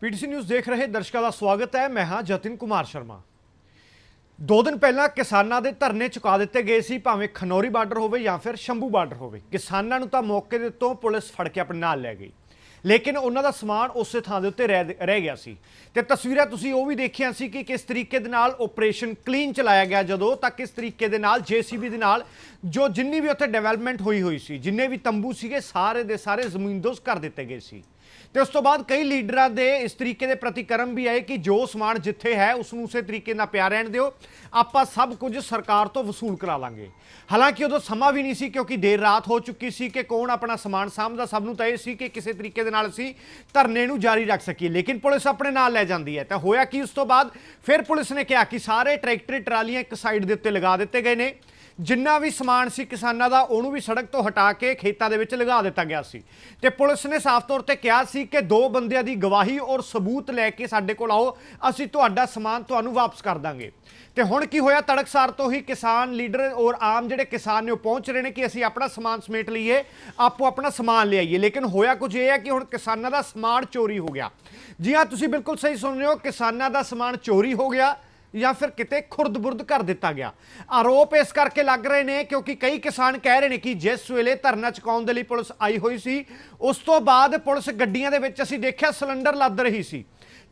PTC news ਦੇਖ ਰਹੇ ਦਰਸ਼ਕਾਂ ਦਾ ਸਵਾਗਤ ਹੈ। ਮੈਂ ਹਾਂ ਜਤਿਨ ਕੁਮਾਰ ਸ਼ਰਮਾ। ਦੋ ਦਿਨ ਪਹਿਲਾਂ ਕਿਸਾਨਾਂ ਦੇ ਧਰਨੇ ਚੁਕਾ ਦਿੱਤੇ ਗਏ ਸੀ, ਭਾਵੇਂ ਖਨੌਰੀ ਬਾਰਡਰ ਹੋਵੇ ਜਾਂ ਫਿਰ ਸ਼ੰਭੂ ਬਾਰਡਰ ਹੋਵੇ। ਕਿਸਾਨਾਂ ਨੂੰ ਤਾਂ ਮੌਕੇ ਦੇ ਉੱਤੋਂ ਪੁਲਿਸ ਫੜ ਕੇ ਆਪਣੇ ਨਾਲ ਲੈ ਗਈ। ਲੇਕਿਨ ਉਹਨਾਂ ਦਾ ਸਮਾਨ ਉਸੇ ਥਾਂ ਦੇ ਉੱਤੇ ਰਹਿ ਰਹਿ ਗਿਆ ਸੀ। ਤੇ ਤਸਵੀਰਾਂ ਤੁਸੀਂ ਉਹ ਵੀ ਦੇਖੀਆਂ ਸੀ ਕਿ ਕਿਸ ਤਰੀਕੇ ਦੇ ਨਾਲ ਆਪਰੇਸ਼ਨ ਕਲੀਨ ਚਲਾਇਆ ਗਿਆ ਜਦੋਂ, ਤਾਂ ਕਿਸ ਤਰੀਕੇ ਦੇ ਨਾਲ ਜੀਸੀਬੀ ਦੇ ਨਾਲ ਜੋ ਜਿੰਨੀ ਵੀ ਉੱਥੇ ਡਿਵੈਲਪਮੈਂਟ ਹੋਈ ਹੋਈ ਸੀ, ਜਿੰਨੇ ਵੀ ਤੰਬੂ ਸੀਗੇ, ਸਾਰੇ ਦੇ ਸਾਰੇ ਜ਼ਮੀਨਦੋਜ਼ ਕਰ ਦਿੱਤੇ ਗਏ ਸੀ। ਤੇ ਉਸ ਤੋਂ ਬਾਅਦ ਕਈ ਲੀਡਰਾਂ ਦੇ ਇਸ ਤਰੀਕੇ ਦੇ ਪ੍ਰਤੀਕਰਮ ਵੀ ਆਏ ਕਿ ਜੋ ਸਮਾਨ ਜਿੱਥੇ ਹੈ, ਉਸ ਨੂੰ ਉਸੇ ਤਰੀਕੇ ਨਾਲ ਪਿਆ ਰਹਿਣ ਦਿਓ। ਆਪਾਂ ਸਭ ਕੁਝ ਸਰਕਾਰ ਤੋਂ ਵਸੂਲ ਕਰਾ ਲਾਂਗੇ। ਹਾਲਾਂਕਿ ਉਦੋਂ ਸਮਾਂ ਵੀ ਨਹੀਂ ਸੀ ਕਿਉਂਕਿ ਦੇਰ ਰਾਤ ਹੋ ਚੁੱਕੀ ਸੀ ਕਿ ਕੌਣ ਆਪਣਾ ਸਮਾਨ ਸਾਂਭਦਾ। ਸਭ ਨੂੰ ਤਾਂ ਇਹ ਸੀ ਕਿ ਕਿਸੇ ਤਰੀਕੇ ਦੇ ਨਾਲ ਅਸੀਂ ਧਰਨੇ ਨੂੰ ਜਾਰੀ ਰੱਖ ਸਕੀਏ, ਲੇਕਿਨ ਪੁਲਿਸ ਆਪਣੇ ਨਾਲ ਲੈ ਜਾਂਦੀ ਹੈ। ਤਾਂ ਹੋਇਆ ਕਿ ਉਸ ਤੋਂ ਬਾਅਦ? ਫਿਰ ਪੁਲਿਸ ਨੇ ਕਿਹਾ ਕਿ ਸਾਰੇ ਟਰੈਕਟਰ ਟਰਾਲੀਆਂ ਇੱਕ ਸਾਈਡ ਦੇ ਉੱਤੇ ਲਗਾ ਦਿੱਤੇ ਗਏ ਨੇ। ਜਿੰਨਾ ਵੀ ਸਮਾਨ ਸੀ ਕਿਸਾਨਾਂ ਦਾ, ਉਹਨੂੰ ਵੀ ਸੜਕ ਤੋਂ ਹਟਾ ਕੇ ਖੇਤਾਂ ਦੇ ਵਿੱਚ ਲਗਾ ਦਿੱਤਾ ਗਿਆ ਸੀ। ਤੇ ਪੁਲਿਸ ਨੇ ਸਾਫ਼ ਤੌਰ ਤੇ ਕਿਹਾ ਸੀ ਕਿ ਦੋ ਬੰਦਿਆਂ ਦੀ ਗਵਾਹੀ ਔਰ ਸਬੂਤ ਲੈ ਕੇ ਸਾਡੇ ਕੋਲ ਆਓ, ਅਸੀਂ ਤੁਹਾਡਾ ਸਮਾਨ ਤੁਹਾਨੂੰ ਵਾਪਸ ਕਰ ਦਾਂਗੇ। ਤੇ ਹੁਣ ਕੀ ਹੋਇਆ? ਤੜਕਸਾਰ ਤੋਂ ਹੀ ਕਿਸਾਨ ਲੀਡਰ ਔਰ ਆਮ ਜਿਹੜੇ ਕਿਸਾਨ ਨੇ ਉਹ ਪਹੁੰਚ ਰਹੇ ਨੇ ਕਿ ਅਸੀਂ ਆਪਣਾ ਸਮਾਨ ਸਮੇਟ ਲਈਏ, ਆਪੋ ਆਪਣਾ ਸਮਾਨ ਲਿਆਈਏ ਲੇਕਿਨ ਹੋਇਆ ਕੁਝ ਇਹ ਹੈ ਕਿ ਹੁਣ ਕਿਸਾਨਾਂ ਦਾ ਸਮਾਨ ਚੋਰੀ ਹੋ ਗਿਆ। ਜੀ ਹਾਂ, ਤੁਸੀਂ ਬਿਲਕੁਲ ਸਹੀ ਸੁਣ ਰਹੇ ਹੋ, ਕਿਸਾਨਾਂ ਦਾ ਸਮਾਨ ਚੋਰੀ ਹੋ ਗਿਆ। ਜਾਂ ਫਿਰ ਕਿਤੇ ਖੁਰਦ-ਬੁਰਦ ਕਰ ਦਿੱਤਾ ਗਿਆ। ਆਰੋਪ ਇਸ ਕਰਕੇ ਲੱਗ ਰਹੇ ਨੇ ਕਿਉਂਕਿ ਕਈ ਕਿਸਾਨ ਕਹਿ ਰਹੇ ਨੇ ਕਿ ਜਿਸ ਵੇਲੇ ਧਰਨਾ ਚੁਕਾਉਣ ਦੇ ਲਈ ਪੁਲਿਸ ਆਈ ਹੋਈ ਸੀ, ਉਸ ਤੋਂ ਬਾਅਦ ਪੁਲਿਸ ਗੱਡੀਆਂ ਦੇ ਵਿੱਚ ਅਸੀਂ ਦੇਖਿਆ ਸਿਲੰਡਰ ਲੱਦ ਰਹੀ ਸੀ।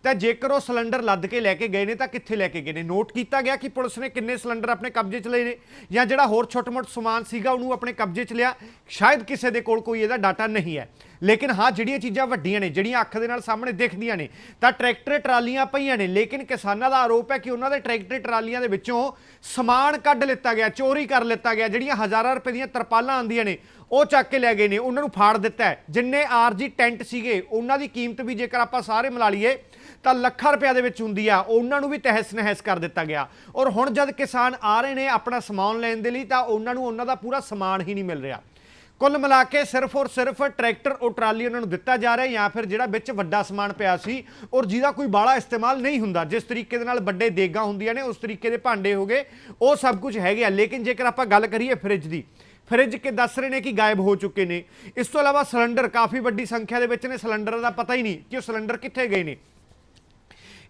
ਤਾਂ ਜੇਕਰ ਉਹ ਸਿਲੰਡਰ ਲੱਦ ਕੇ ਲੈ ਕੇ ਗਏ ਨੇ ਤਾਂ ਕਿੱਥੇ ਲੈ ਕੇ ਗਏ ਨੇ? ਨੋਟ ਕੀਤਾ ਗਿਆ ਕਿ ਪੁਲਿਸ ਨੇ ਕਿੰਨੇ ਸਿਲੰਡਰ ਆਪਣੇ ਕਬਜ਼ੇ 'ਚ ਲਏ ਨੇ ਜਾਂ ਜਿਹੜਾ ਹੋਰ ਛੋਟਾ-ਮੋਟਾ ਸਮਾਨ ਸੀਗਾ ਉਹਨੂੰ ਆਪਣੇ ਕਬਜ਼ੇ 'ਚ ਲਿਆ? ਸ਼ਾਇਦ ਕਿਸੇ ਦੇ ਕੋਲ ਕੋਈ ਇਹਦਾ ਡਾਟਾ ਨਹੀਂ ਹੈ। ਲੇਕਿਨ ਹਾਂ, ਜਿਹੜੀਆਂ ਚੀਜ਼ਾਂ ਵੱਡੀਆਂ ਨੇ, ਜਿਹੜੀਆਂ ਅੱਖ ਦੇ ਨਾਲ ਸਾਹਮਣੇ ਦਿਖਦੀਆਂ ਨੇ, ਤਾਂ ਟਰੈਕਟਰ ਟਰਾਲੀਆਂ ਪਈਆਂ ਨੇ। ਲੇਕਿਨ ਕਿਸਾਨਾਂ ਦਾ ਆਰੋਪ ਹੈ ਕਿ ਉਹਨਾਂ ਦੇ ਟਰੈਕਟਰ ਟਰਾਲੀਆਂ ਦੇ ਵਿੱਚੋਂ ਸਮਾਨ ਕੱਢ ਲਿੱਤਾ ਗਿਆ, ਚੋਰੀ ਕਰ ਲਿੱਤਾ ਗਿਆ, ਜਿਹੜੀਆਂ ਹਜ਼ਾਰਾਂ ਰੁਪਏ ਦੀਆਂ ਤਰਪਾਲਾਂ ਆਉਂਦੀਆਂ ਨੇ। ਉਹ ਚੱਕ ਕੇ ਲੈ ਗਏ ਨੇ, ਉਹਨਾਂ ਨੂੰ ਫਾੜ ਦਿੱਤਾ ਹੈ। ਜਿੰਨੇ ਆਰਜੀ ਟੈਂਟ ਸੀਗੇ, ਉਹਨਾਂ ਦੀ ਕੀਮਤ ਵੀ ਜੇਕਰ ਆਪਾਂ ਸਾਰੇ ਮਿਲਾ ਲਈਏ, ਤਾਂ ਲੱਖਾਂ ਰੁਪਏ ਦੇ ਵਿੱਚ ਹੁੰਦੀ ਆ। ਉਹਨਾਂ ਨੂੰ ਵੀ ਤਹਿਸ ਨਹਿਸ ਕਰ ਦਿੱਤਾ ਗਿਆ। ਔਰ ਹੁਣ ਜਦ ਕਿਸਾਨ ਆ ਰਹੇ ਨੇ ਆਪਣਾ ਸਮਾਨ ਲੈਣ ਦੇ ਲਈ, ਤਾਂ ਉਹਨਾਂ ਨੂੰ ਉਹਨਾਂ ਦਾ ਪੂਰਾ ਸਮਾਨ ਹੀ ਨਹੀਂ ਮਿਲ ਰਿਹਾ। ਕੁੱਲ ਮਿਲਾ ਕੇ ਸਿਰਫ ਔਰ ਸਿਰਫ ਟਰੈਕਟਰ ਔਰ ਟਰਾਲੀ ਉਹਨਾਂ ਨੂੰ ਦਿੱਤਾ ਜਾ ਰਿਹਾ, ਜਾਂ ਫਿਰ ਜਿਹੜਾ ਵਿੱਚ ਵੱਡਾ ਸਮਾਨ ਪਿਆ ਸੀ, ਔਰ ਜਿਹਦਾ ਕੋਈ ਬਾਲਾ ਇਸਤੇਮਾਲ ਨਹੀਂ ਹੁੰਦਾ। ਜਿਸ ਤਰੀਕੇ ਦੇ ਨਾਲ ਵੱਡੇ ਦੇਗਾਂ ਹੁੰਦੀਆਂ ਨੇ, ਉਸ ਤਰੀਕੇ ਦੇ ਭਾਂਡੇ ਹੋਗੇ ਉਹ ਸਭ ਕੁਝ ਹੈਗੇ ਆ। ਲੇਕਿਨ ਜੇਕਰ ਆਪਾਂ ਗੱਲ ਕਰੀਏ ਫ੍ਰਿਜ ਦੀ ਫ੍ਰਿਜ ਕੇ ਦੱਸ ਰਹੇ ਨੇ ਕਿ ਗਾਇਬ ਹੋ ਚੁੱਕੇ ਨੇ। ਇਸ ਤੋਂ ਇਲਾਵਾ ਸਿਲੰਡਰ ਕਾਫੀ ਵੱਡੀ ਸੰਖਿਆ ਦੇ ਵਿੱਚ ਨੇ। ਸਿਲੰਡਰ ਦਾ ਪਤਾ ਹੀ ਨਹੀਂ ਕਿ ਉਹ ਸਿਲੰਡਰ ਕਿੱਥੇ ਗਏ ਨੇ।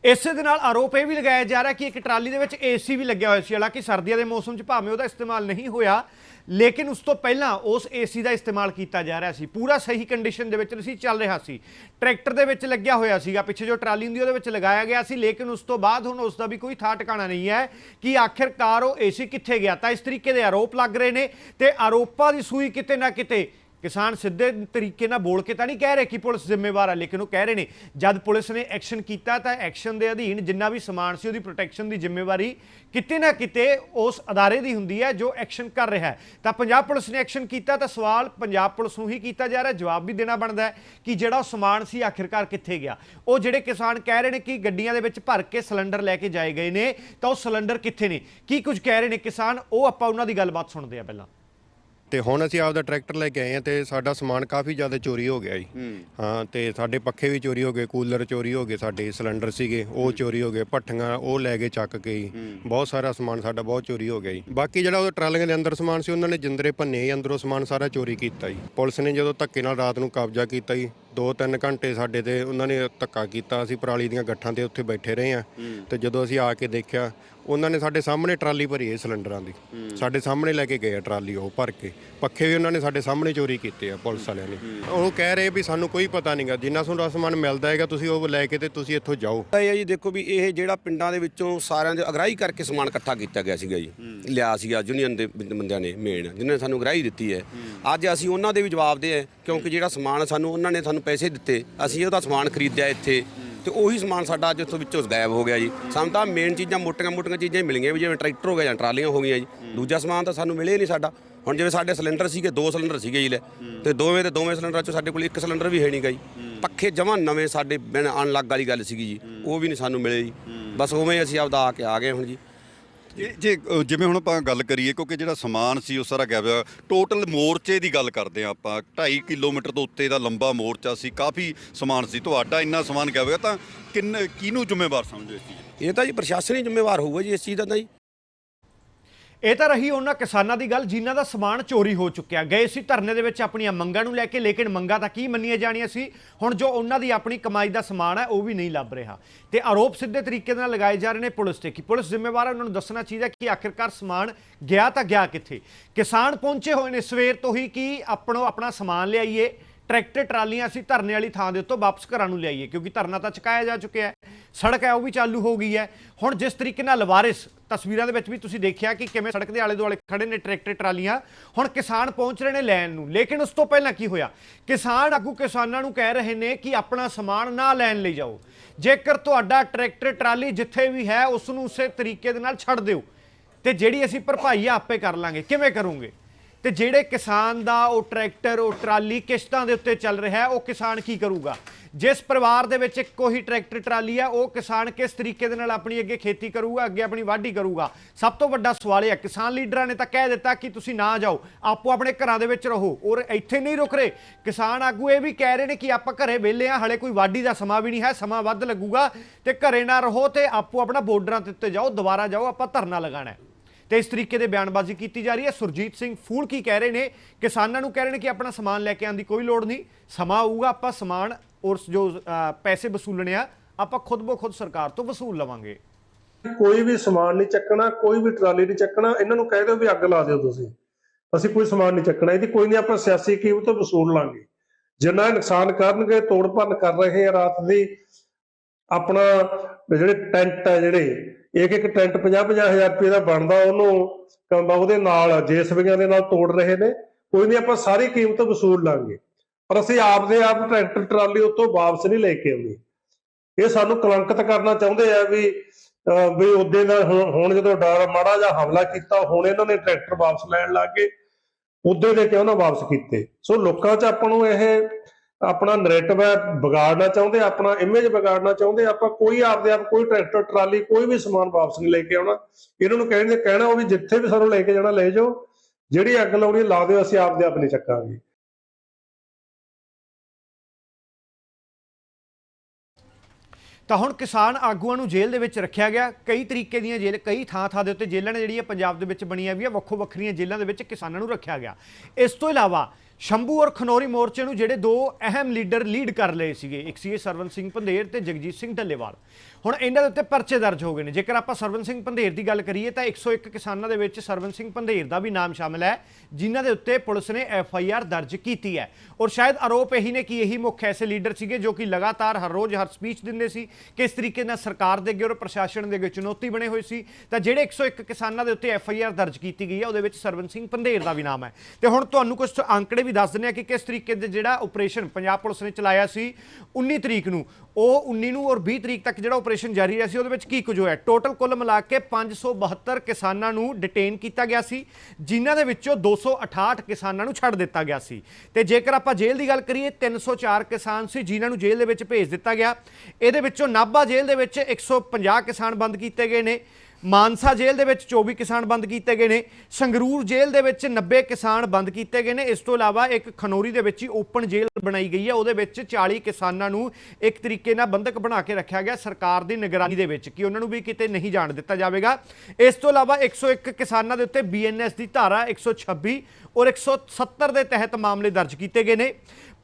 ਇਸੇ ਦੇ ਨਾਲ ਆਰੋਪ ਇਹ ਵੀ ਲਗਾਇਆ ਜਾ ਰਿਹਾ ਕਿ ਇੱਕ ਟਰਾਲੀ ਦੇ ਵਿੱਚ ਏਸੀ ਵੀ ਲੱਗਿਆ ਹੋਇਆ ਸੀ। ਹਾਲਾਂਕਿ ਸਰਦੀਆਂ ਦੇ ਮੌਸਮ 'ਚ ਭਾਵੇਂ ਉਹਦਾ ਇਸਤੇਮਾਲ ਨਹੀਂ ਹੋਇਆ, ਲੇਕਿਨ ਉਸ ਤੋਂ ਪਹਿਲਾਂ ਉਸ ਏਸੀ ਦਾ ਇਸਤੇਮਾਲ ਕੀਤਾ ਜਾ ਰਿਹਾ ਸੀ। ਪੂਰਾ ਸਹੀ ਕੰਡੀਸ਼ਨ ਦੇ ਵਿੱਚ ਸੀ, ਚੱਲ ਰਿਹਾ ਸੀ। ਟਰੈਕਟਰ ਦੇ ਵਿੱਚ ਲੱਗਿਆ ਹੋਇਆ ਸੀਗਾ। ਪਿੱਛੇ ਜੋ ਟਰਾਲੀ ਹੁੰਦੀ ਉਹਦੇ ਵਿੱਚ ਲਗਾਇਆ ਗਿਆ ਸੀ, ਲੇਕਿਨ ਉਸ ਤੋਂ ਬਾਅਦ ਹੁਣ ਉਸ ਦਾ ਵੀ ਕੋਈ ਥਾਂ ਟਿਕਾਣਾ ਨਹੀਂ ਹੈ ਕਿ ਆਖਿਰਕਾਰ ਉਹ ਏਸੀ ਕਿੱਥੇ ਗਿਆ। ਤਾਂ ਇਸ ਤਰੀਕੇ ਦੇ ਆਰੋਪ ਲੱਗ ਰਹੇ ਨੇ ਤੇ ਆਰੋਪਾਂ ਦੀ ਸੂਈ ਕਿਤੇ ਨਾ ਕਿਤੇ ਕਿਸਾਨ ਸਿੱਧੇ ਤਰੀਕੇ ਨਾਲ ਬੋਲ ਕੇ ਤਾਂ ਨਹੀਂ ਕਹਿ ਰਹੇ ਕਿ ਪੁਲਿਸ ਜ਼ਿੰਮੇਵਾਰ ਹੈ ਲੇਕਿਨ ਉਹ ਕਹਿ ਰਹੇ ਨੇ, ਜਦ ਪੁਲਿਸ ਨੇ ਐਕਸ਼ਨ ਕੀਤਾ ਤਾਂ ਐਕਸ਼ਨ ਦੇ ਅਧੀਨ ਜਿੰਨਾ ਵੀ ਸਮਾਨ ਸੀ ਉਹਦੀ ਪ੍ਰੋਟੈਕਸ਼ਨ ਦੀ ਜ਼ਿੰਮੇਵਾਰੀ ਕਿਤੇ ਨਾ ਕਿਤੇ ਉਸ ਅਦਾਰੇ ਦੀ ਹੁੰਦੀ ਹੈ ਜੋ ਐਕਸ਼ਨ ਕਰ ਰਿਹਾ ਹੈ। ਤਾਂ ਪੰਜਾਬ ਪੁਲਿਸ ਨੇ ਐਕਸ਼ਨ ਕੀਤਾ ਤਾਂ ਸਵਾਲ ਪੰਜਾਬ ਪੁਲਿਸ ਨੂੰ ਹੀ ਕੀਤਾ ਜਾ ਰਿਹਾ, ਜਵਾਬ ਵੀ ਦੇਣਾ ਬਣਦਾ ਹੈ ਕਿ ਜਿਹੜਾ ਉਹ ਸਮਾਨ ਸੀ ਆਖਿਰਕਾਰ ਕਿੱਥੇ ਗਿਆ। ਉਹ ਜਿਹੜੇ ਕਿਸਾਨ ਕਹਿ ਰਹੇ ਨੇ ਕਿ ਗੱਡੀਆਂ ਦੇ ਵਿੱਚ ਭਰ ਕੇ ਸਿਲੰਡਰ ਲੈ ਕੇ ਜਾਏ ਗਏ ਨੇ, ਤਾਂ ਉਹ ਸਿਲੰਡਰ ਕਿੱਥੇ ਨੇ? ਕੀ ਕੁਝ ਕਹਿ ਰਹੇ ਨੇ ਕਿਸਾਨ? ਉਹ ਆਪਾਂ ਉਹਨਾਂ ਦੀ ਗੱਲਬਾਤ ਸੁਣਦੇ ਆ ਪਹਿਲਾਂ। ਤੇ ਹੁਣ ਅਸੀਂ ਆਪਦਾ ਟਰੈਕਟਰ ਲੈ ਕੇ ਆਏ ਆ ਤੇ ਸਾਡਾ ਸਮਾਨ ਕਾਫੀ ਜ਼ਿਆਦਾ ਚੋਰੀ ਹੋ ਗਿਆ ਜੀ। ਹਾਂ। ਤੇ ਸਾਡੇ ਪੱਖੇ ਵੀ ਚੋਰੀ ਹੋ ਗਏ ਕੂਲਰ ਚੋਰੀ ਹੋ ਗਏ ਸਾਡੇ ਸਿਲੰਡਰ ਸੀਗੇ ਉਹ ਚੋਰੀ ਹੋ ਗਏ ਭੱਠੀਆਂ ਉਹ ਲੈ ਕੇ ਚੱਕ ਕੇ ਜੀ। ਬਹੁਤ ਸਾਰਾ ਸਮਾਨ ਸਾਡਾ ਬਹੁਤ ਚੋਰੀ ਹੋ ਗਿਆ ਜੀ। ਬਾਕੀ ਜਿਹੜਾ ਉਹ ਟਰਾਲੀਆਂ ਦੇ ਅੰਦਰ ਸਮਾਨ ਸੀ ਉਹਨਾਂ ਨੇ ਜਿੰਦਰੇ ਭੰਨੇ ਅੰਦਰੋਂ ਸਮਾਨ ਸਾਰਾ ਚੋਰੀ ਕੀਤਾ ਜੀ। ਪੁਲਿਸ ਨੇ ਜਦੋਂ ਧੱਕੇ ਨਾਲ ਰਾਤ ਨੂੰ ਕਬਜ਼ਾ ਕੀਤਾ ਜੀ 2-3 ਘੰਟੇ ਸਾਡੇ ਤੇ ਉਹਨਾਂ ਨੇ ਧੱਕਾ ਕੀਤਾ ਅਸੀਂ ਪਰਾਲੀ ਦੀਆਂ ਗੱਠਾਂ ਤੇ ਉੱਥੇ ਬੈਠੇ ਰਹੇ ਆ ਤੇ ਜਦੋਂ ਅਸੀਂ ਆ ਕੇ ਦੇਖਿਆ ਉਹਨਾਂ ਨੇ ਸਾਡੇ ਸਾਹਮਣੇ ਟਰਾਲੀ ਭਰੀ ਹੈ ਸਿਲੰਡਰਾਂ ਦੀ। ਸਾਡੇ ਸਾਹਮਣੇ ਲੈ ਕੇ ਗਏ ਆ ਟਰਾਲੀ ਉਹ ਭਰ ਕੇ। ਪੱਖੇ ਵੀ ਉਹਨਾਂ ਨੇ ਸਾਡੇ ਸਾਹਮਣੇ ਚੋਰੀ ਕੀਤੇ ਆ ਪੁਲਿਸ ਵਾਲਿਆਂ ਨੇ। ਉਹ ਕਹਿ ਰਹੇ ਵੀ ਸਾਨੂੰ ਕੋਈ ਪਤਾ ਨਹੀਂਗਾ ਜਿੰਨਾ ਤੁਹਾਨੂੰ ਸਮਾਨ ਮਿਲਦਾ ਹੈਗਾ ਤੁਸੀਂ ਉਹ ਲੈ ਕੇ ਤੇ ਤੁਸੀਂ ਇੱਥੋਂ ਜਾਓ। ਇਹ ਜੀ ਦੇਖੋ ਵੀ ਇਹ ਜਿਹੜਾ ਪਿੰਡਾਂ ਦੇ ਵਿੱਚੋਂ ਸਾਰਿਆਂ ਦੇ ਅਗਰਾਈ ਕਰਕੇ ਸਮਾਨ ਇਕੱਠਾ ਕੀਤਾ ਗਿਆ ਸੀਗਾ ਜੀ। ਲਿਆ ਸੀਗਾ ਯੂਨੀਅਨ ਦੇ ਬੰਦ- ਬੰਦਿਆਂ ਨੇ ਮੇਨ ਜਿਨ੍ਹਾਂ ਨੇ ਸਾਨੂੰ ਅਗਰਾਈ ਦਿੱਤੀ ਹੈ। ਅੱਜ ਅਸੀਂ ਉਹਨਾਂ ਦੇ ਵੀ ਜਵਾਬ ਦੇ ਹੈ ਕਿਉਂਕਿ ਜਿਹੜਾ ਸਮਾਨ ਸਾਨੂੰ ਉਹਨਾਂ ਨੇ ਸਾਨੂੰ ਪੈਸੇ ਦਿੱਤੇ, ਅਸੀਂ ਉਹਦਾ ਸਮਾਨ ਖਰੀਦਿਆ ਇੱਥੇ। ਤੇ ਉਹੀ ਸਮਾਨ ਸਾਡਾ ਅੱਜ ਉੱਥੋਂ ਵਿੱਚੋਂ ਗਾਇਬ ਹੋ ਗਿਆ ਜੀ। ਸਾਨੂੰ ਤਾਂ ਮੇਨ ਚੀਜ਼ਾਂ ਮੋਟੀਆਂ-ਮੋਟੀਆਂ ਚੀਜ਼ਾਂ ਹੀ ਮਿਲੀਆਂ ਵੀ ਜਿਵੇਂ ਟਰੈਕਟਰ ਹੋ ਗਿਆ ਜਾਂ ਟਰਾਲੀਆਂ ਹੋ ਗਈਆਂ ਜੀ। ਦੂਜਾ ਸਮਾਨ ਤਾਂ ਸਾਨੂੰ ਮਿਲੇ ਨਹੀਂ ਸਾਡਾ। ਹੁਣ ਜਿਵੇਂ ਸਾਡੇ ਸਿਲੰਡਰ ਸੀਗੇ, ਦੋ ਸਿਲੰਡਰ ਸੀਗੇ ਜੀ ਲੈ। ਤੇ ਦੋਵੇਂ ਦੇ ਦੋਵੇਂ ਸਿਲੰਡਰਾਂ ਚੋਂ ਸਾਡੇ ਕੋਲ ਇੱਕ ਸਿਲੰਡਰ ਵੀ ਹੈ ਨਹੀਂਗਾ ਜੀ। ਪੱਖੇ ਜਮਾਂ ਨਵੇਂ ਸਾਡੇ ਬਿਨ ਅਨਲੱਗ ਵਾਲੀ ਗੱਲ ਸੀਗੀ ਜੀ। ਉਹ ਵੀ ਨਹੀਂ ਸਾਨੂੰ ਮਿਲੇ ਜੀ। ਬਸ ਉਵੇਂ ਹੀ ਅਸੀਂ ਆਪਦਾ ਆ ਕੇ ਆ ਗਏ ਹੁਣ ਜੀ। ਜੇ ਜੇ ਜਿਵੇਂ ਹੁਣ ਆਪਾਂ ਗੱਲ ਕਰੀਏ, ਕਿਉਂਕਿ ਜਿਹੜਾ ਸਮਾਨ ਸੀ, ਉਹ ਸਾਰਾ ਗਾਇਬ ਹੋਇਆ ਟੋਟਲ ਮੋਰਚੇ ਦੀ ਗੱਲ ਕਰਦੇ ਆ ਆਪਾਂ। 2.5 ਕਿਲੋਮੀਟਰ ਤੋਂ ਉੱਤੇ ਦਾ ਲੰਬਾ ਮੋਰਚਾ ਸੀ। ਕਾਫੀ ਸਮਾਨ ਸੀ। ਤੁਹਾਡਾ ਇੰਨਾ ਸਮਾਨ ਗਾਇਬ ਹੋਇਆ ਤਾਂ ਕਿੰਨ, ਕਿਹਨੂੰ ਜ਼ਿੰਮੇਵਾਰ ਸਮਝੋ ਇਸ ਚੀਜ਼ ਇਹ ਤਾਂ ਜੀ ਪ੍ਰਸ਼ਾਸਨ ਹੀ ਜ਼ਿੰਮੇਵਾਰ ਹੋਊਗਾ ਜੀ ਇਸ ਚੀਜ਼ ਦਾ ਤਾਂ ਜੀ। ਇਹ ਤਾਂ ਰਹੀ ਉਹਨਾਂ ਕਿਸਾਨਾਂ ਦੀ ਗੱਲ, ਜਿਨ੍ਹਾਂ ਦਾ ਸਮਾਨ ਚੋਰੀ ਹੋ ਚੁੱਕਿਆ। ਗਏ ਸੀ ਧਰਨੇ ਦੇ ਵਿੱਚ ਆਪਣੀਆਂ ਮੰਗਾਂ ਨੂੰ ਲੈ ਕੇ, ਲੇਕਿਨ ਮੰਗਾਂ ਤਾਂ ਕੀ ਮੰਨੀਆਂ ਜਾਣੀਆਂ ਸੀ? ਹੁਣ ਜੋ ਉਹਨਾਂ ਦੀ ਆਪਣੀ ਕਮਾਈ ਦਾ ਸਮਾਨ ਹੈ, ਉਹ ਵੀ ਨਹੀਂ ਲੱਭ ਰਿਹਾ। ਤੇ ਆਰੋਪ ਸਿੱਧੇ ਤਰੀਕੇ ਨਾਲ ਲਗਾਏ ਜਾ ਰਹੇ ਨੇ ਪੁਲਿਸ ਤੇ, ਕਿ ਪੁਲਿਸ ਜ਼ਿੰਮੇਵਾਰ ਹੈ, ਉਹਨਾਂ ਨੂੰ ਦੱਸਣਾ ਚਾਹੀਦਾ ਕਿ ਆਖਿਰਕਾਰ ਸਮਾਨ ਗਿਆ ਤਾਂ ਗਿਆ ਕਿੱਥੇ? ਕਿਸਾਨ ਪਹੁੰਚੇ ਹੋਏ ਨੇ ਸਵੇਰ ਤੋਂ ਹੀ, ਕਿ ਆਪਣੋ ਆਪਣਾ ਸਮਾਨ ਲਿਆਈਏ ਟਰੈਕਟਰ ਟਰਾਲੀਆਂ ਅਸੀਂ ਧਰਨੇ ਵਾਲੀ ਥਾਂ ਦੇ ਉੱਤੋਂ ਵਾਪਸ ਘਰਾਂ ਨੂੰ ਲਿਆਈਏ, ਕਿਉਂਕਿ ਧਰਨਾ ਤਾਂ ਚੁਕਾਇਆ ਜਾ ਚੁੱਕਿਆ ਹੈ। ਸੜਕ ਹੈ ਉਹ ਵੀ ਚਾਲੂ ਹੋ ਗਈ ਹੈ। ਹੁਣ ਜਿਸ ਤਰੀਕੇ ਨਾਲ ਲਵਾਰਿਸ ਤਸਵੀਰਾਂ ਦੇ ਵਿੱਚ ਵੀ ਤੁਸੀਂ ਦੇਖਿਆ ਕਿ ਕਿਵੇਂ ਸੜਕ ਦੇ ਆਲੇ ਦੁਆਲੇ ਖੜੇ ਨੇ ਟਰੈਕਟਰ ਟਰਾਲੀਆਂ, ਹੁਣ ਕਿਸਾਨ ਪਹੁੰਚ ਰਹੇ ਨੇ ਲੈਣ ਨੂੰ। ਲੇਕਿਨ ਉਸ ਤੋਂ ਪਹਿਲਾਂ ਕੀ ਹੋਇਆ? ਕਿਸਾਨ, ਆਗੂ ਕਿਸਾਨਾਂ ਨੂੰ ਕਹਿ ਰਹੇ ਨੇ ਕਿ ਆਪਣਾ ਸਮਾਨ ਨਾ ਲੈਣ ਲਈ ਜਾਓ। ਜੇਕਰ ਤੁਹਾਡਾ ਟਰੈਕਟਰ ਟਰਾਲੀ ਜਿੱਥੇ ਵੀ ਹੈ, ਉਸ ਨੂੰ ਉਸੇ ਤਰੀਕੇ ਦੇ ਨਾਲ ਛੱਡ ਦਿਓ। ਤੇ ਜਿਹੜੀ ਅਸੀਂ ਭਰਪਾਈ ਆ, ਆਪੇ ਕਰ ਲਾਂਗੇ। ਕਿਵੇਂ ਕਰੋਗੇ? ਤੇ ਜਿਹੜੇ ਕਿਸਾਨ ਦਾ ਉਹ ਟਰੈਕਟਰ, ਉਹ ਟਰਾਲੀ ਕਿਸ਼ਤਾਂ ਦੇ ਉੱਤੇ ਚੱਲ ਰਿਹਾ ਹੈ, ਉਹ ਕਿਸਾਨ ਕੀ ਕਰੂਗਾ? ਜਿਸ ਪਰਿਵਾਰ ਦੇ ਵਿੱਚ ਇੱਕੋ ਹੀ ਟਰੈਕਟਰ, ਟਰਾਲੀ ਹੈ, ਉਹ ਕਿਸਾਨ ਕਿਸ ਤਰੀਕੇ ਦੇ ਨਾਲ ਆਪਣੀ ਅੱਗੇ ਖੇਤੀ ਕਰੂਗਾ, ਅੱਗੇ ਆਪਣੀ ਵਾਢੀ ਕਰੂਗਾ? ਸਭ ਤੋਂ ਵੱਡਾ ਸਵਾਲ ਇਹ ਹੈ, ਕਿਸਾਨ ਲੀਡਰਾਂ ਨੇ ਤਾਂ ਕਹਿ ਦਿੱਤਾ ਕਿ ਤੁਸੀਂ ਨਾ ਜਾਓ, ਆਪੋ ਆਪਣੇ ਘਰਾਂ ਦੇ ਵਿੱਚ ਰਹੋ ਔਰ ਇੱਥੇ ਨਹੀਂ ਰੁਕ ਰਹੇ। ਕਿਸਾਨ ਆਗੂ ਇਹ ਵੀ ਕਹਿ ਰਹੇ ਨੇ ਕਿ ਆਪਾਂ ਘਰੇ ਵਿਹਲੇ ਆ ਹਲੇ ਕੋਈ ਵਾਢੀ ਦਾ ਸਮਾਂ ਵੀ ਨਹੀਂ ਹੈ, ਸਮਾਂ ਵੱਧ ਲੱਗੂਗਾ ਤੇ ਘਰੇ ਨਾ ਰਹੋ ਤੇ ਆਪੋ ਆਪਣਾ ਬਾਰਡਰਾਂ ਦੇ ਉੱਤੇ ਜਾਓ, ਦੁਬਾਰਾ ਜਾਓ, ਆਪਾਂ ਧਰਨਾ ਲਗਾਉਣਾ ਹੈ। ਤੇ ਇਸ ਤਰੀਕੇ ਦੇ ਬਿਆਨਬਾਜ਼ੀ ਕੀਤੀ ਜਾ ਰਹੀ ਹੈ। ਸੁਰਜੀਤ ਸਿੰਘ ਫੂਲ ਕੀ ਕਹਿ ਰਹੇ ਨੇ? ਕਿਸਾਨਾਂ ਨੂੰ ਕਹਿ ਰਹੇ ਨੇ ਕਿ ਆਪਣਾ ਸਮਾਨ ਲੈ ਕੇ ਆਉਣ ਦੀ ਕੋਈ ਲੋੜ ਨਹੀਂ। ਸਮਾਂ ਆਊਗਾ, ਆਪਾਂ ਸਮਾਨ ਔਰ ਜੋ ਪੈਸੇ ਵਸੂਲਣੇ ਆ, ਆਪਾਂ ਖੁਦ ਬੋ ਖੁਦ ਸਰਕਾਰ ਤੋਂ ਵਸੂਲ ਲਵਾਂਗੇ। ਕੋਈ ਵੀ ਸਮਾਨ ਨਹੀਂ ਚੱਕਣਾ, ਕੋਈ ਵੀ ਟਰਾਲੀ ਨਹੀਂ ਚੱਕਣਾ, ਇਹਨਾਂ ਨੂੰ ਕਹਿ ਦਿਓ ਵੀ ਅੱਗ ਲਾ ਦਿਓ ਤੁਸੀਂ। ਅਸੀਂ ਕੋਈ ਸਮਾਨ ਨਹੀਂ ਚੱਕਣਾ, ਇਹਦੀ ਕੋਈ ਨਹੀਂ, ਆਪਾਂ ਸਿਆਸੀ ਕੀਮਤ ਤੋਂ ਵਸੂਲ ਲਾਂਗੇ। ਜਿੰਨਾ ਨੁਕਸਾਨ ਕਰਨਗੇ, ਤੋੜ ਭੰਨ ਕਰ ਰਹੇ ਆ ਰਾਤ ਦੀ। ਆਪਣਾ ਜਿਹੜੇ ਟੈਂਟ ਹੈ ਜਿਹੜੇ ਇੱਕ ਇੱਕ ਟੈਂਟ 50 50 ਰੁਪਏ ਦਾ ਬਣਦਾ ਉਹਨੂੰ ਕੰਬਾ ਉਹਦੇ ਨਾਲ ਜੇਸਬੀਆਂ ਦੇ ਨਾਲ ਤੋੜ ਰਹੇ ਨੇ। ਕੋਈ ਨਹੀਂ, ਆਪਾਂ ਸਾਰੀ ਕੀਮਤ ਵਸੂਲ ਲਾਂਗੇ। ਪਰ ਅਸੀਂ ਆਪਦੇ ਆਪ ਟਰੈਕਟਰ ਟਰਾਲੀ ਉੱਤੋਂ ਵਾਪਸ ਨਹੀਂ ਲੈ ਕੇ ਆਉਂਦੇ। ਇਹ ਸਾਨੂੰ ਕਲੰਕਿਤ ਕਰਨਾ ਚਾਹੁੰਦੇ ਆ ਵੀ ਅਹ ਵੀ ਉਹਦੇ ਨਾਲ ਹੁਣ ਜਦੋਂ ਡਰ ਮਾੜਾ ਜਿਹਾ ਹਮਲਾ ਕੀਤਾ, ਹੁਣ ਇਹਨਾਂ ਨੇ ਟਰੈਕਟਰ ਵਾਪਸ ਲੈਣ ਲੱਗ ਗਏ। ਉਦੋਂ ਦੇ ਕੇ ਉਹਨਾਂ ਵਾਪਸ ਕੀਤੇ? ਸੋ ਲੋਕਾਂ 'ਚ ਆਪਾਂ ਨੂੰ ਇਹ ਆਪਣਾ ਨੈਰੇਟਿਵ ਹੈ, ਵਿਗਾੜਨਾ ਚਾਹੁੰਦੇ, ਆਪਣਾ ਇਮੇਜ ਵਿਗਾੜਨਾ ਚਾਹੁੰਦੇ, ਆਪਾਂ ਕੋਈ ਆਪਦੇ ਆਪ, ਕੋਈ ਟਰੈਕਟਰ ਟਰਾਲੀ, ਕੋਈ ਵੀ ਸਮਾਨ ਵਾਪਸ ਨਹੀਂ ਲੈ ਕੇ ਆਉਣਾ। ਇਹਨਾਂ ਨੂੰ ਕਹਿੰਦੇ, ਕਹਿਣਾ ਉਹ ਵੀ ਜਿੱਥੇ ਵੀ ਸਾਨੂੰ ਲੈ ਕੇ ਜਾਣਾ, ਲੈ ਜਾਓ। ਜਿਹੜੀ ਅੱਗ ਲਾਉਣੀ ਲਾ ਦਿਓ, ਅਸੀਂ ਆਪਦੇ ਆਪ ਨਹੀਂ ਚੱਕਾਂਗੇ। ਤਾਂ ਹੁਣ ਕਿਸਾਨ ਆਗੂਆਂ ਨੂੰ ਜੇਲ੍ਹ ਦੇ ਵਿੱਚ ਰੱਖਿਆ ਗਿਆ। ਕਈ ਤਰੀਕੇ ਦੀਆਂ ਜੇਲ੍ਹ, ਕਈ ਥਾਂ ਥਾਂ ਦੇ ਉੱਤੇ ਜੇਲ੍ਹਾਂ ਨੇ ਜਿਹੜੀਆਂ ਪੰਜਾਬ ਦੇ ਵਿੱਚ ਬਣੀਆਂ ਵੀ ਆ, ਵੱਖੋ ਵੱਖਰੀਆਂ ਜੇਲ੍ਹਾਂ ਦੇ ਵਿੱਚ ਕਿਸਾਨਾਂ ਨੂੰ ਰੱਖਿਆ ਗਿਆ। ਇਸ ਤੋਂ ਇਲਾਵਾ ਸ਼ੰਭੂ ਔਰ ਖਨੌਰੀ ਮੋਰਚੇ ਨੂੰ ਜਿਹੜੇ ਦੋ ਅਹਿਮ ਲੀਡਰ ਲੀਡ ਕਰ ਲਏ ਸੀਗੇ, ਇੱਕ ਸੀਗੇ ਸਰਵਨ ਸਿੰਘ ਪੰਧੇਰ ਤੇ ਜਗਜੀਤ ਸਿੰਘ ਢੱਲੇਵਾਲ। ਹੁਣ ਇਹਨਾਂ ਦੇ ਉੱਤੇ ਪਰਚੇ ਦਰਜ ਹੋ ਗਏ ਨੇ। ਜੇਕਰ ਆਪਾਂ ਸਰਵਨ ਸਿੰਘ ਪੰਧੇਰ ਦੀ ਗੱਲ ਕਰੀਏ ਤਾਂ 101 ਕਿਸਾਨਾਂ ਦੇ ਵਿੱਚ ਸਰਵਨ ਸਿੰਘ ਪੰਧੇਰ ਦਾ ਵੀ ਨਾਮ ਸ਼ਾਮਲ ਹੈ, ਜਿਨ੍ਹਾਂ ਦੇ ਉੱਤੇ ਪੁਲਿਸ ਨੇ ਐਫ ਆਈ ਆਰ ਦਰਜ ਕੀਤੀ ਹੈ। ਔਰ ਸ਼ਾਇਦ ਆਰੋਪ ਇਹੀ ਨੇ ਕਿ ਇਹੀ ਮੁੱਖ ਐਸੇ ਲੀਡਰ ਸੀਗੇ ਜੋ ਕਿ ਲਗਾਤਾਰ ਹਰ ਰੋਜ਼ ਹਰ ਸਪੀਚ ਦਿੰਦੇ ਸੀ ਕਿਸ ਤਰੀਕੇ ਨਾਲ ਸਰਕਾਰ ਦੇ ਅੱਗੇ ਔਰ ਪ੍ਰਸ਼ਾਸਨ ਦੇ ਅੱਗੇ ਚੁਣੌਤੀ ਬਣੇ ਹੋਏ ਸੀ। ਤਾਂ ਜਿਹੜੇ 101 ਕਿਸਾਨਾਂ ਦੇ ਉੱਤੇ ਐਫ ਆਈ ਆਰ ਦਰਜ ਕੀਤੀ ਗਈ ਹੈ, ਉਹਦੇ ਵਿੱਚ ਸਰਵਨ ਸਿੰਘ ਪੰਧੇਰ ਦਾ ਵੀ ਨਾਮ ਹੈ। ਤੇ ਹੁਣ ਤੁਹਾਨੂੰ ਕੁਝ ਅੰਕੜੇ ਵੀ ਦੱਸ ਦਿੰਦੇ ਆ ਕਿ ਕਿਸ ਤਰੀਕੇ ਦੇ ਜਿਹੜਾ ਆਪਰੇਸ਼ਨ ਪੰਜਾਬ ਪੁਲਿਸ ਨੇ ਚਲਾਇਆ ਸੀ 19 ਤਰੀਕ ਨੂੰ। ਉਹ 19 ਨੂੰ ਔਰ 20 ਤਰੀਕ ਤੱਕ ਜਿਹੜਾ ਆਪਰੇਸ਼ਨ ਜਾਰੀ ਰਿਹਾ ਸੀ, ਉਹਦੇ ਵਿੱਚ ਕੀ ਕੁਝ ਹੋਇਆ? ਟੋਟਲ ਕੁੱਲ ਮਿਲਾ ਕੇ 572 ਕਿਸਾਨਾਂ ਨੂੰ ਡਿਟੇਨ ਕੀਤਾ ਗਿਆ ਸੀ, ਜਿਨ੍ਹਾਂ ਦੇ ਵਿੱਚੋਂ 268 ਕਿਸਾਨਾਂ ਨੂੰ ਛੱਡ ਦਿੱਤਾ ਗਿਆ ਸੀ। ਤੇ ਜੇਕਰ ਆਪਾਂ ਜੇਲ੍ਹ ਦੀ ਗੱਲ ਕਰੀਏ 304 ਕਿਸਾਨ ਸੀ ਜਿਨ੍ਹਾਂ ਨੂੰ ਜੇਲ੍ਹ ਦੇ ਵਿੱਚ ਭੇਜ ਦਿੱਤਾ ਗਿਆ। ਇਹਦੇ ਵਿੱਚੋਂ ਨਾਭਾ ਜੇਲ੍ਹ ਦੇ ਵਿੱਚ 150 ਕਿਸਾਨ ਬੰਦ ਕੀਤੇ ਗਏ ਨੇ। ਮਾਨਸਾ ਜੇਲ੍ਹ ਦੇ ਵਿੱਚ 24 ਕਿਸਾਨ ਬੰਦ ਕੀਤੇ ਗਏ ਨੇ। ਸੰਗਰੂਰ ਜੇਲ੍ਹ ਦੇ ਵਿੱਚ 90 ਕਿਸਾਨ ਬੰਦ ਕੀਤੇ ਗਏ ਨੇ। ਇਸ ਤੋਂ ਇਲਾਵਾ ਇੱਕ ਖਨੌਰੀ ਦੇ ਵਿੱਚ ਹੀ ਓਪਨ ਜੇਲ੍ਹ ਬਣਾਈ ਗਈ ਹੈ। ਉਹਦੇ ਵਿੱਚ 40 ਕਿਸਾਨਾਂ ਨੂੰ ਇੱਕ ਤਰੀਕੇ ਨਾਲ ਬੰਦਕ ਬਣਾ ਕੇ ਰੱਖਿਆ ਗਿਆ। ਸਰਕਾਰ ਦੀ ਨਿਗਰਾਨੀ ਦੇ ਵਿੱਚ ਕਿ ਉਹਨਾਂ ਨੂੰ ਵੀ ਕਿਤੇ ਨਹੀਂ ਜਾਣ ਦਿੱਤਾ ਜਾਵੇਗਾ। ਇਸ ਤੋਂ ਇਲਾਵਾ 101 ਕਿਸਾਨਾਂ ਦੇ ਉੱਤੇ ਬੀਐਨਐਸ ਦੀ ਧਾਰਾ 126 ਔਰ 170 ਦੇ ਤਹਿਤ ਮਾਮਲੇ ਦਰਜ ਕੀਤੇ ਗਏ ਨੇ।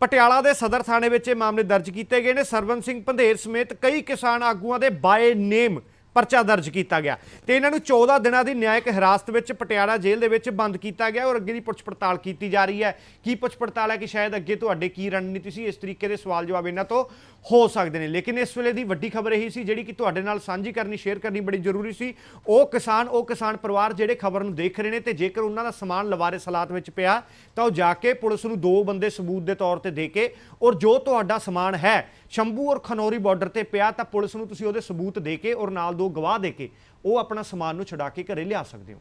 ਪਟਿਆਲਾ ਦੇ ਸਦਰ ਥਾਣੇ ਵਿੱਚ ਇਹ ਮਾਮਲੇ ਦਰਜ ਕੀਤੇ ਗਏ ਨੇ। ਸਰਵਨ ਸਿੰਘ ਪੰਧੇਰ ਸਮੇਤ ਕਈ ਕਿਸਾਨ ਆਗੂਆਂ ਦੇ ਬਾਏ ਨੇਮ ਪਰਚਾ ਦਰਜ ਕੀਤਾ ਗਿਆ। ਤੇ ਇਹਨਾਂ ਨੂੰ 14 ਦਿਨਾਂ ਦੀ ਨਿਆਇਕ ਹਿਰਾਸਤ ਵਿੱਚ ਪਟਿਆਲਾ ਜੇਲ੍ਹ ਦੇ ਵਿੱਚ ਬੰਦ ਕੀਤਾ ਗਿਆ ਔਰ ਅੱਗੇ ਦੀ ਪੁੱਛ ਪੜਤਾਲ ਕੀਤੀ ਜਾ ਰਹੀ ਹੈ। ਕੀ ਪੁੱਛ ਪੜਤਾਲ ਹੈ ਕਿ ਸ਼ਾਇਦ ਅੱਗੇ ਤੁਹਾਡੇ ਕੀ ਰਣਨੀਤੀ ਸੀ? ਇਸ ਤਰੀਕੇ ਦੇ ਸਵਾਲ ਜਵਾਬ ਇਹਨਾਂ ਤੋਂ ਹੋ ਸਕਦੇ ਨੇ। ਲੇਕਿਨ ਇਸ ਵੇਲੇ ਦੀ ਵੱਡੀ ਖਬਰ ਇਹੀ ਸੀ ਜਿਹੜੀ ਕਿ ਤੁਹਾਡੇ ਨਾਲ ਸਾਂਝੀ ਕਰਨੀ, ਸ਼ੇਅਰ ਕਰਨੀ ਬੜੀ ਜ਼ਰੂਰੀ ਸੀ। ਉਹ ਕਿਸਾਨ ਉਹ ਕਿਸਾਨ ਪਰਿਵਾਰ ਜਿਹੜੇ ਖਬਰ ਨੂੰ ਦੇਖ ਰਹੇ ਨੇ ਤੇ ਜੇਕਰ ਉਹਨਾਂ ਦਾ ਸਮਾਨ ਲਵਾਰੇ ਹਾਲਾਤ ਵਿੱਚ ਪਿਆ, ਤਾਂ ਉਹ ਜਾ ਕੇ ਪੁਲਿਸ ਨੂੰ ਦੋ ਬੰਦੇ ਸਬੂਤ ਦੇ ਤੌਰ ਤੇ ਦੇ ਕੇ ਔਰ ਜੋ ਤੁਹਾਡਾ ਸਮਾਨ ਹੈ, ਸ਼ੰਭੂ ਔਰ ਖਨੌਰੀ ਬਾਰਡਰ ਤੇ ਪਿਆ, ਤਾਂ ਪੁਲਿਸ ਨੂੰ ਤੁਸੀਂ ਉਹਦੇ ਸਬੂਤ ਦੇ ਕੇ ਔਰ ਨਾਲ ਦੋ ਗਵਾਹ ਦੇ ਕੇ ਉਹ ਆਪਣਾ ਸਮਾਨ ਨੂੰ ਛੁਡਾ ਕੇ ਘਰੇ ਲਿਆ ਸਕਦੇ ਹੋ।